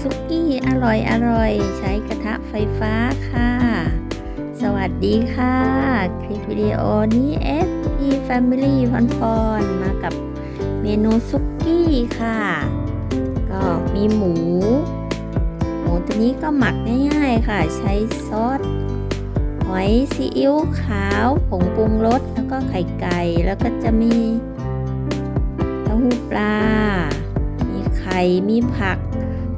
ซุกี้อร่อยอร่อย ใช้กระทะไฟฟ้าค่ะ สวัสดีค่ะ คลิปวิดีโอนี้ FP Family พอนพรมากับเมนูซุกี้ค่ะ ก็มีหมู หมูตัวนี้ก็หมักง่ายๆค่ะ ใช้ซอสหอยซีอิ๊วขาวผงปรุงรสแล้วก็ไข่ไก่แล้วก็จะมีเต้าหู้ปลา มีไข่มีผัก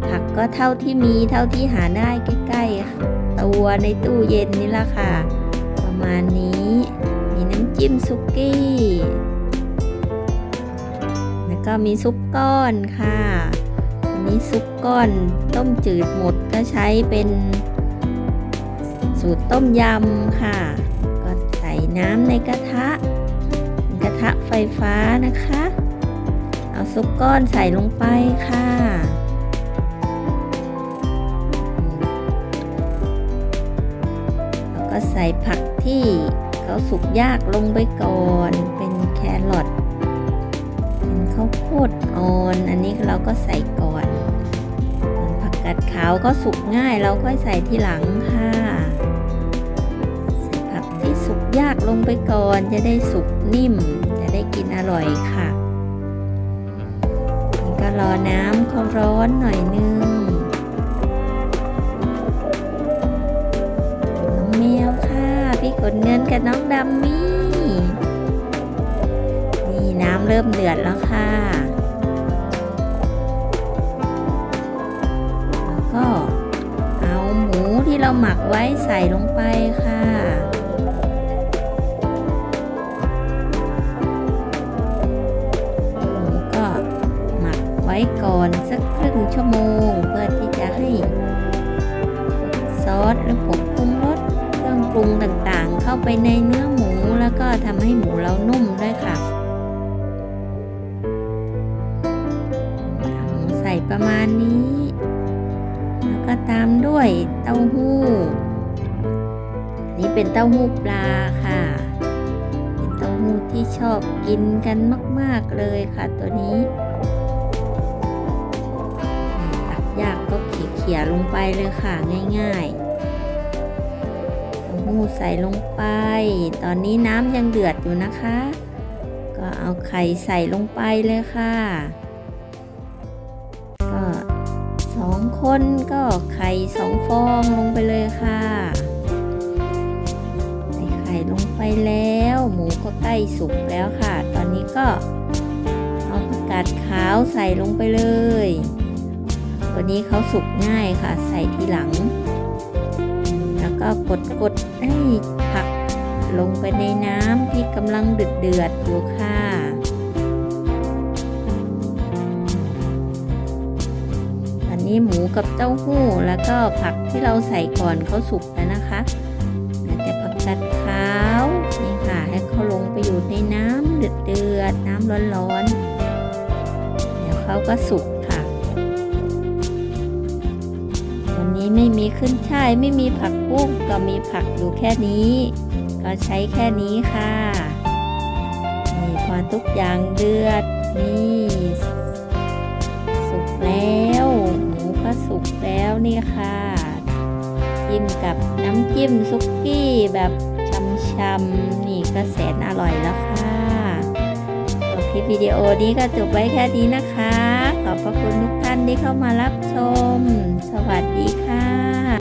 ผักก็เท่าที่มีเท่าที่หาได้ใกล้ๆตัวในตู้เย็นนี่ละค่ะ ประมาณนี้มีน้ำจิ้มซุกี้ แล้วก็มีซุปก้อนค่ะอันนี้ซุปก้อนต้มจืดหมดก็ใช้เป็นสูตรต้มยำค่ะ ก็ใส่น้ำในกระทะ กระทะไฟฟ้านะคะ เอาซุปก้อนใส่ลงไปค่ะ ส่ผักที่เขาสุกยากลงไปก่อน เป็นแครอทเป็นข้าวโพดอ่อน อันนี้เราก็ใส่ก่อนส่วนผักกาดขาวก็สุกง่ายเราค่อยใส่ทีหลังค่ะใส่ผักที่สุกยากลงไปก่อน จะได้สุกนิ่ม จะได้กินอร่อยค่ะก็รอน้ำเขาร้อนหน่อยนึง เริ่มเดือดแล้วค่ะ แล้วก็เอาหมูที่เราหมักไว้ใส่ลงไปค่ะหมูก็หมักไว้ก่อนสักครึ่งชั่วโมง เพื่อที่จะให้ ซอสหรือผงปรุงรสเครื่องปรุงต่างๆ เข้าไปในเนื้อหมูแล้วก็ทำให้หมูเรานุ่ม ประมาณนี้ แล้วก็ตามด้วยเต้าหู้อันนี้เป็นเต้าหู้ปลาค่ะ เป็นเต้าหู้ที่ชอบกินกันมาก ๆเลยค่ะตัวนี้ตักยากก็เขี่ยๆลงไปเลยค่ะง่ายๆเต้าหู้ใส่ลงไป ตอนนี้น้ำยังเดือดอยู่นะคะ ก็เอาไข่ใส่ลงไปเลยค่ะ คนก็ไข่สองฟองลงไปเลยค่ะใส่ไข่ลงไปแล้ว หมูก็ใกล้สุกแล้วค่ะ ตอนนี้ก็เอาผักกาดขาวใส่ลงไปเลย ตัวนี้เขาสุกง่ายค่ะ ใส่ทีหลัง แล้วก็กดกดให้ผักลงไปในน้ำที่กำลังเดือดเดือดอยู่ค่ะ นี้หมูกับเต้าหู้ แล้วก็ผักที่เราใส่ก่อนเขาสุกแล้วนะคะเหลือแต่ผักกาดขาวนี่ค่ะให้เขาลงไปอยู่ในน้ำเดือดๆน้ำร้อนๆเดี๋ยวเขาก็สุกค่ะ วันนี้ไม่มีขึ้นช่ายไม่มีผักบุ้งก็มีผักอยู่แค่นี้ ก็ใช้แค่นี้ค่ะนี่พอทุกอย่างเดือดนี่สุกแล้ว ก็สุกแล้วนี่ค่ะจิ้มกับน้ำจิ้มซุกี้แบบช้ำๆนี่ก็แสนอร่อยแล้วค่ะคลิปวิดีโอนี้ก็จบไว้แค่นี้นะคะ ขอบพระคุณทุกท่านที่เข้ามารับชม สวัสดีค่ะ